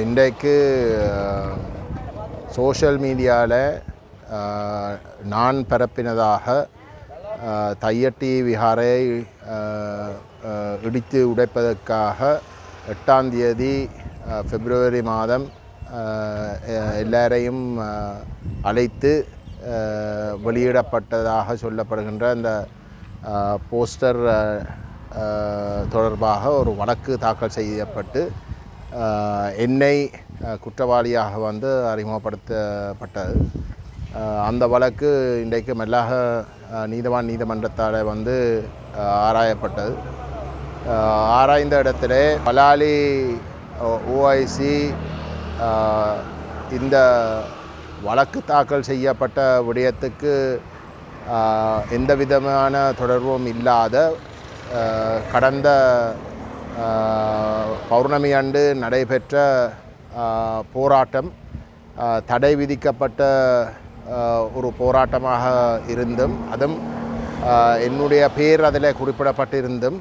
இன்றைக்கு சோஷியல் மீடியாவில் நான் பரப்பினதாக தையட்டி விஹாரை இடித்து உடைப்பதற்காக எட்டாம் தேதி பிப்ரவரி மாதம் எல்லாரையும் அழைத்து வெளியிடப்பட்டதாக சொல்லப்படுகின்ற அந்த போஸ்டர் தொடர்பாக ஒரு வழக்கு தாக்கல் செய்யப்பட்டு என்னை குற்றவாளியாக வந்து அறிமுகப்படுத்தப்பட்டது. அந்த வழக்கு இன்றைக்கு மெல்லாக நீதவான் நீதிமன்றத்தால் வந்து ஆராயப்பட்டது. ஆராய்ந்த இடத்துல பலாலி ஓஐசி இந்த வழக்கு தாக்கல் செய்யப்பட்ட விடயத்துக்கு எந்த விதமான தொடர்பும் இல்லாத கடந்த பௌர்ணமி அன்று நடைபெற்ற போராட்டம். தடை விதிக்கப்பட்ட ஒரு போராட்டமாக இருந்தும் அதுவும் என்னுடைய பேர் அதில் குறிப்பிடப்பட்டிருந்தும்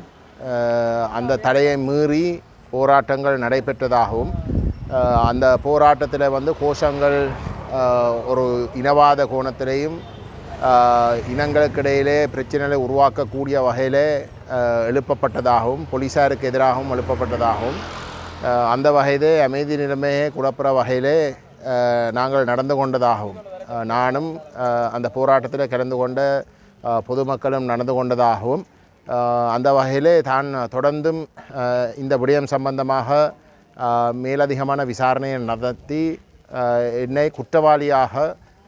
அந்த தடையை மீறி போராட்டங்கள் நடைபெற்றதாகவும் அந்த போராட்டத்தில் வந்து கோஷங்கள் ஒரு இனவாத கோணத்திலேயும் இனங்களுக்கிடையிலே பிரச்சனைகளை உருவாக்கக்கூடிய வகையிலே எழுப்பப்பட்டதாகவும் போலீஸாருக்கு எதிராகவும் எழுப்பப்பட்டதாகவும் அந்த வகையிலே அமைதி நிலைமையை குழப்புற வகையிலே நாங்கள் நடந்து கொண்டதாகவும் நானும் அந்த போராட்டத்தில் கலந்து கொண்ட பொதுமக்களும் நடந்து கொண்டதாகவும் அந்த வகையிலே தான் தொடர்ந்தும் இந்த விடயம் சம்பந்தமாக மேலதிகமான விசாரணையை நடத்தி என்னை குற்றவாளியாக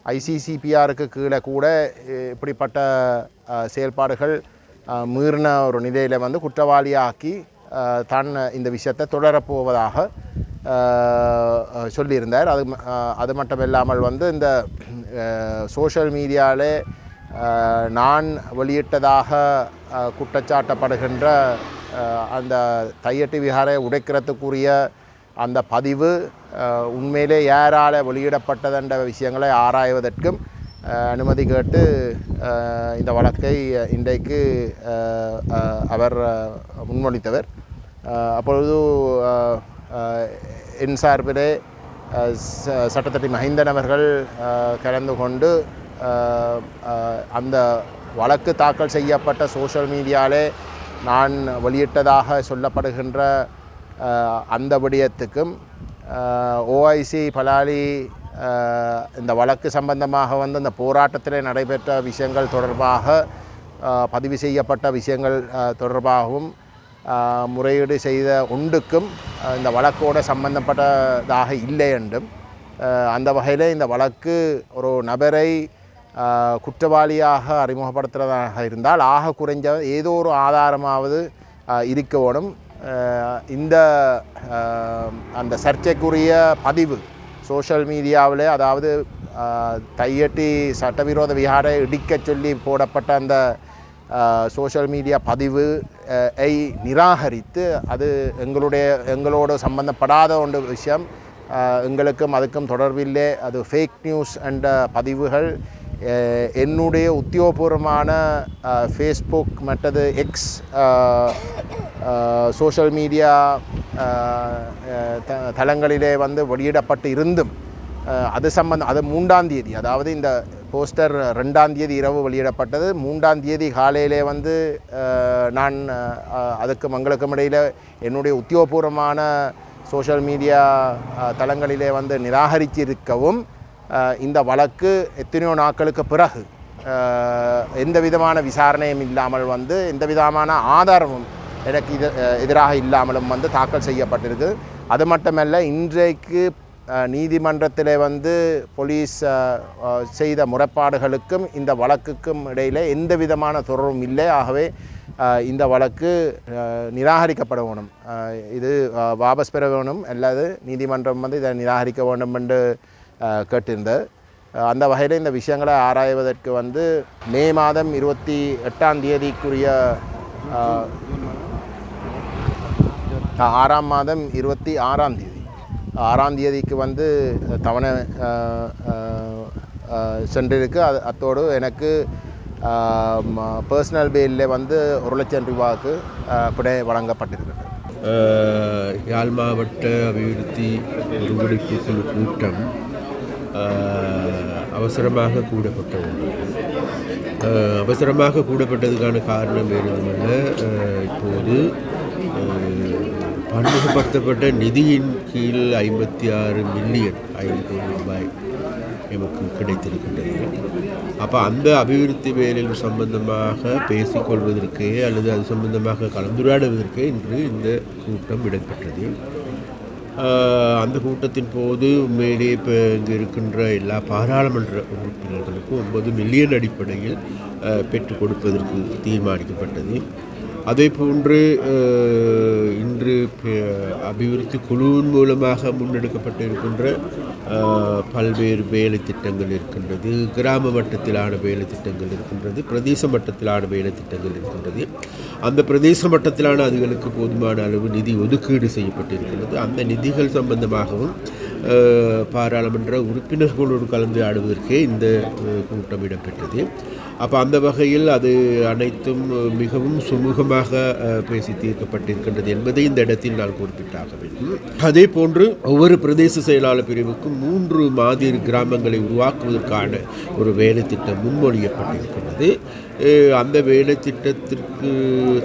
ஐசிசிபிஆருக்கு கீழே கூட இப்படிப்பட்ட செயல்பாடுகள் மீறின ஒரு நிலையில் வந்து குற்றவாளியாக்கி தன் தான் இந்த விஷயத்தை தொடரப்போவதாக சொல்லியிருந்தார். அது அது மட்டும் இல்லாமல் வந்து இந்த சோஷியல் மீடியாவிலே நான் வெளியிட்டதாக குற்றச்சாட்டப்படுகின்ற அந்த தையட்டி விகாரை உடைக்கிறதுக்குரிய அந்த பதிவு உண்மையிலே யாரால் வெளியிடப்பட்டதென்ற விஷயங்களை ஆராய்வதற்கும் அனுமதி கேட்டு இந்த வழக்கை இன்றைக்கு அவர் முன்மொழித்தவர் அப்பொழுது என் சார்பிலே ச- சட்டத்தட்டி மஹிந்தன் அவர்கள் கலந்து கொண்டு அந்த வழக்கு தாக்கல் செய்யப்பட்ட சோஷியல் மீடியாவிலே நான் வெளியிட்டதாக சொல்லப்படுகின்ற அந்த விடயத்துக்கும் ஓஐசி பலாலி இந்த வழக்கு சம்பந்தமாக வந்து இந்த போராட்டத்தில் நடைபெற்ற விஷயங்கள் தொடர்பாக பதிவு செய்யப்பட்ட விஷயங்கள் தொடர்பாகவும் முறையீடு செய்த ஒன்றுக்கும் இந்த வழக்கோடு சம்பந்தப்பட்டதாக இல்லை என்றும் அந்த வகையில் இந்த வழக்கு ஒரு நபரை குற்றவாளியாக அறிமுகப்படுத்துகிறதாக இருந்தால் ஆக குறைஞ்ச ஏதோ ஒரு ஆதாரமாவது இருக்க வேணும். இந்த அந்த சர்ச்சைக்குரிய பதிவு சோஷியல் மீடியாவில் அதாவது தையட்டி சட்டவிரோத விஹாரை இடிக்கச் சொல்லி போடப்பட்ட அந்த சோஷியல் மீடியா பதிவு ஐ நிராகரித்து அது எங்களுடைய எங்களோடு சம்பந்தப்படாத ஒன்று விஷயம் எங்களுக்கும் அதுக்கும் தொடர்பில்லை அது ஃபேக் நியூஸ் என்ற பதிவுகள் என்னுடைய உத்தியோகபூர்வமான ஃபேஸ்புக் மற்றது எக்ஸ் சோஷியல் மீடியா தளங்களிலே வந்து வெளியிடப்பட்டு இருந்தும் அது சம்பந்தம் அது மூன்றாம் தேதி அதாவது இந்த போஸ்டர் ரெண்டாம் தேதி இரவு வெளியிடப்பட்டது. மூன்றாம் தேதி காலையிலே வந்து நான் அதுக்கு மங்களுக்கும் இடையில் என்னுடைய உத்தியோகபூர்வமான சோஷியல் மீடியா தளங்களிலே வந்து நிராகரித்திருக்கவும் இந்த வழக்கு எத்தனையோ நாட்களுக்கு பிறகு எந்த விதமான விசாரணையும் இல்லாமல் வந்து எந்த விதமான ஆதாரமும் எனக்கு இது எதிராக இல்லாமலும் வந்து தாக்கல் செய்யப்பட்டிருக்கு. அது மட்டுமல்ல இன்றைக்கு நீதிமன்றத்தில் வந்து போலீஸ் செய்த முறைப்பாடுகளுக்கும் இந்த வழக்குக்கும் இடையில் எந்த விதமான தொடர்பும் இல்லை. ஆகவே இந்த வழக்கு நிராகரிக்கப்பட வேணும். இது வாபஸ் பெற வேணும். அல்லது நீதிமன்றம் வந்து இதை நிராகரிக்க வேண்டும் என்று கேட்டிருந்தது. அந்த வகையில் இந்த விஷயங்களை ஆராய்வதற்கு வந்து மே மாதம் இருபத்தி எட்டாம் தேதிக்குரிய ஆறாம் மாதம் இருபத்தி ஆறாம் தேதி. ஆறாம் தேதிக்கு வந்து தவணை சென்றிருக்கு. அது அத்தோடு எனக்கு பர்சனல் பேலில் வந்து ஒரு லட்சம் ரூபாய்க்கு பிடை வழங்கப்பட்டிருக்கிறது. யாழ் மாவட்ட அபிவிருத்தி ஒருங்கிணைப்பு குழு கூட்டம் அவசரமாக கூடப்பட்ட ஒன்று. அவசரமாக கூடப்பட்டதுக்கான காரணம் வேறு இப்போது பன்முகப்படுத்தப்பட்ட நிதியின் கீழ் ஐம்பத்தி ஆறு மில்லியன் ஐம்பது ரூபாய் எமக்கு கிடைத்திருக்கின்றது. அப்போ அந்த அபிவிருத்தி வேலைகள் சம்பந்தமாக பேசிக்கொள்வதற்கே அல்லது அது சம்பந்தமாக கலந்துரையாடுவதற்கே இன்று இந்த கூட்டம் இடம்பெற்றது. அந்த கூட்டத்தின் போது உண்மையிலேயே இப்போ இங்கே இருக்கின்ற எல்லா பாராளுமன்ற உறுப்பினர்களுக்கும் ஒன்பது மில்லியன் அடிப்படையில் பெற்றுக் கொடுப்பதற்கு தீர்மானிக்கப்பட்டது. அதே போன்று இன்று அபிவிருத்தி குழுவின் மூலமாக முன்னெடுக்கப்பட்டு இருக்கின்ற பல்வேறு வேலை திட்டங்கள் இருக்கின்றது கிராம மட்டத்திலான வேலை திட்டங்கள் இருக்கின்றது பிரதேச மட்டத்திலான வேலை திட்டங்கள் இருக்கின்றது. அந்த பிரதேச மட்டத்திலான அதுகளுக்கு போதுமான அளவு நிதி ஒதுக்கீடு செய்யப்பட்டிருக்கிறது அந்த நிதிகள் சம்பந்தமாகவும் பாராளுமன்ற உறுப்பினர்களோடு கலந்து ஆடுவதற்கே இந்த கூட்டம் இடம்பெற்றது. அப்போ அந்த வகையில் அது அனைத்தும் மிகவும் சுமூகமாக பேசி தீர்க்கப்பட்டிருக்கின்றது என்பதை இந்த இடத்தில் நான் குறிப்பிட்டாக வேண்டும். அதே போன்று ஒவ்வொரு பிரதேச செயலாளர் பிரிவுக்கும் மூன்று மாதிரி கிராமங்களை உருவாக்குவதற்கான ஒரு வேலை திட்டம் முன்மொழியப்பட்டிருக்கின்றது. அந்த வேலை திட்டத்திற்கு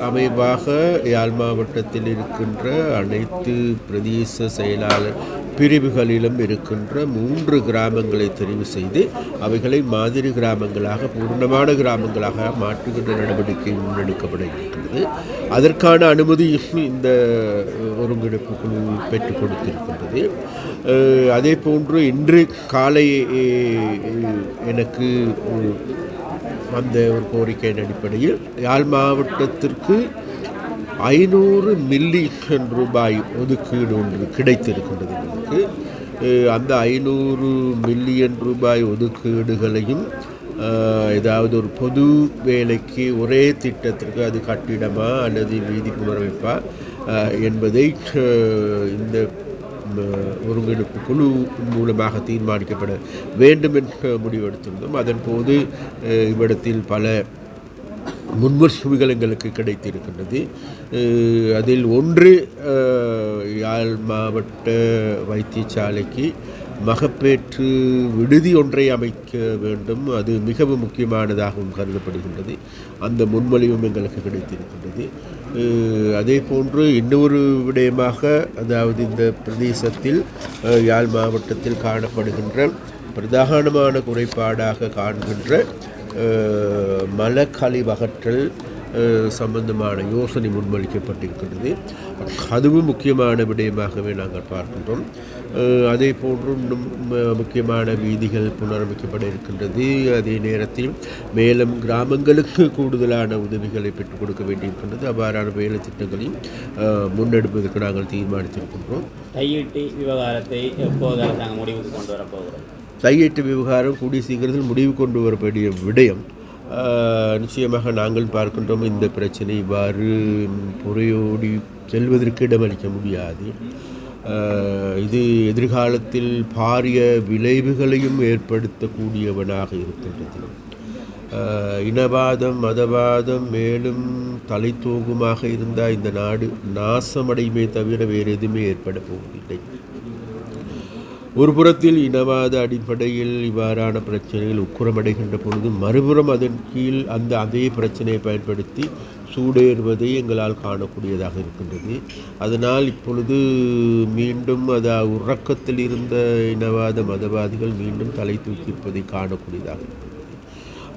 அமைவாக யாழ் மாவட்டத்தில் இருக்கின்ற அனைத்து பிரதேச செயலாளர் பிரிவுகளிலும் இருக்கின்ற மூன்று கிராமங்களை தெரிவு செய்து அவைகளை மாதிரி கிராமங்களாக பூர்ணமான கிராமங்களாக மாற்றுகின்ற நடவடிக்கை முன்னெடுக்கப்பட இருக்கிறது அதற்கான அனுமதியும் இந்த ஒருங்கிணைப்பு குழு பெற்றுக் கொடுத்திருக்கின்றது. அதே போன்று இன்று காலை எனக்கு ஒரு வந்த ஒரு கோரிக்கையின் அடிப்படையில் யாழ் மாவட்டத்திற்கு ஐநூறு மில்லியன் ரூபாய் ஒதுக்கீடு ஒன்று கிடைத்திருக்கின்றது எங்களுக்கு. அந்த ஐநூறு மில்லியன் ரூபாய் ஒதுக்கீடுகளையும் ஏதாவது ஒரு பொது வேலைக்கு ஒரே திட்டத்திற்கு அது கட்டிடமா அல்லது வீதி புனரமைப்பா என்பதை இந்த ஒருங்கிணைப்பு குழு மூலமாக தீர்மானிக்கப்பட வேண்டும் என்ற முடிவெடுத்திருந்தோம். அதன் போது இவ்விடத்தில் பல முன்வரிசைகள் எங்களுக்கு கிடைத்திருக்கின்றது. அதில் ஒன்று யாழ் மாவட்ட வைத்தியசாலைக்கு மகப்பேற்று விடுதி ஒன்றை அமைக்க வேண்டும். அது மிகவும் முக்கியமானதாகவும் கருதப்படுகின்றது. அந்த முன்மொழிவும் எங்களுக்கு கிடைத்திருக்கின்றது. அதே போன்று இன்னொரு விடயமாக அதாவது இந்த பிரதேசத்தில் யாழ் மாவட்டத்தில் காணப்படுகின்ற பிரதானமான குறைபாடாக காண்கின்ற அஹ், மலக்கழிவு அகற்றல் சம்பந்தமான யோசனை முன்மொழிக்கப்பட்டிருக்கின்றது அதுவும் முக்கியமான விடயமாகவே நாங்கள் பார்க்கின்றோம். அதே போன்று இன்னும் முக்கியமான வீதிகள் புனரமைக்கப்பட இருக்கின்றது. அதே நேரத்தில் மேலும் கிராமங்களுக்கு கூடுதலான உதவிகளை பெற்றுக் கொடுக்க வேண்டியிருக்கின்றது. அவ்வாறான வேலை திட்டங்களையும் முன்னெடுப்பதற்கு நாங்கள் தீர்மானித்திருக்கின்றோம். கையீட்டு விவகாரத்தை எப்போது நாங்கள் முடிவுக்கு கொண்டு வரப்போகிறோம் கையெட்டு விவகாரம் கூடிய சீக்கிரத்தில் முடிவு கொண்டு வரக்கூடிய விடயம். நிச்சயமாக நாங்கள் பார்க்கின்றோம் இந்த பிரச்சனை இவ்வாறு புறையோடி செல்வதற்கு இடமளிக்க முடியாது. இது எதிர்காலத்தில் பாரிய விளைவுகளையும் ஏற்படுத்தக்கூடியவனாக இருக்கின்றது. இனவாதம் மதவாதம் மேலும் தலை தூங்குமாக இருந்தால் இந்த நாடு நாசமடையுமே தவிர வேறு எதுவுமே ஏற்பட போவதில்லை. ஒரு புறத்தில் இனவாத அடிப்படையில் இவ்வாறான பிரச்சனைகள் உக்குரமடைகின்ற பொழுது மறுபுறம் அதன் கீழ் அந்த அதே பிரச்சனையை பயன்படுத்தி சூடேறுவதை எங்களால் காணக்கூடியதாக இருக்கின்றது. அதனால் இப்பொழுது மீண்டும் அது உறக்கத்தில் இருந்த இனவாத மதவாதிகள் மீண்டும் தலை தூக்கியிருப்பதை காணக்கூடியதாக இருக்கிறது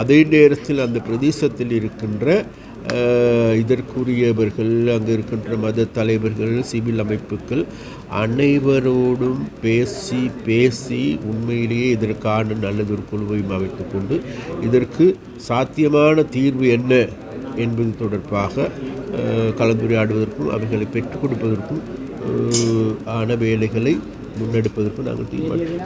அதே நேரத்தில் அந்த பிரதேசத்தில் இருக்கின்ற இதற்குரியவர்கள் அங்கே இருக்கின்ற மத தலைவர்கள் சிவில் அமைப்புகள் அனைவரோடும் பேசி பேசி உண்மையிலேயே இதற்கான நல்லதொரு குழுவையும் அமைத்துக்கொண்டு இதற்கு சாத்தியமான தீர்வு என்ன என்பது தொடர்பாக கலந்துரையாடுவதற்கும் அவைகளை பெற்றுக் கொடுப்பதற்கும் ஆன வேலைகளை முன்னெடுப்பதற்கும் நாங்கள் தீர்மானிக்கிறோம்.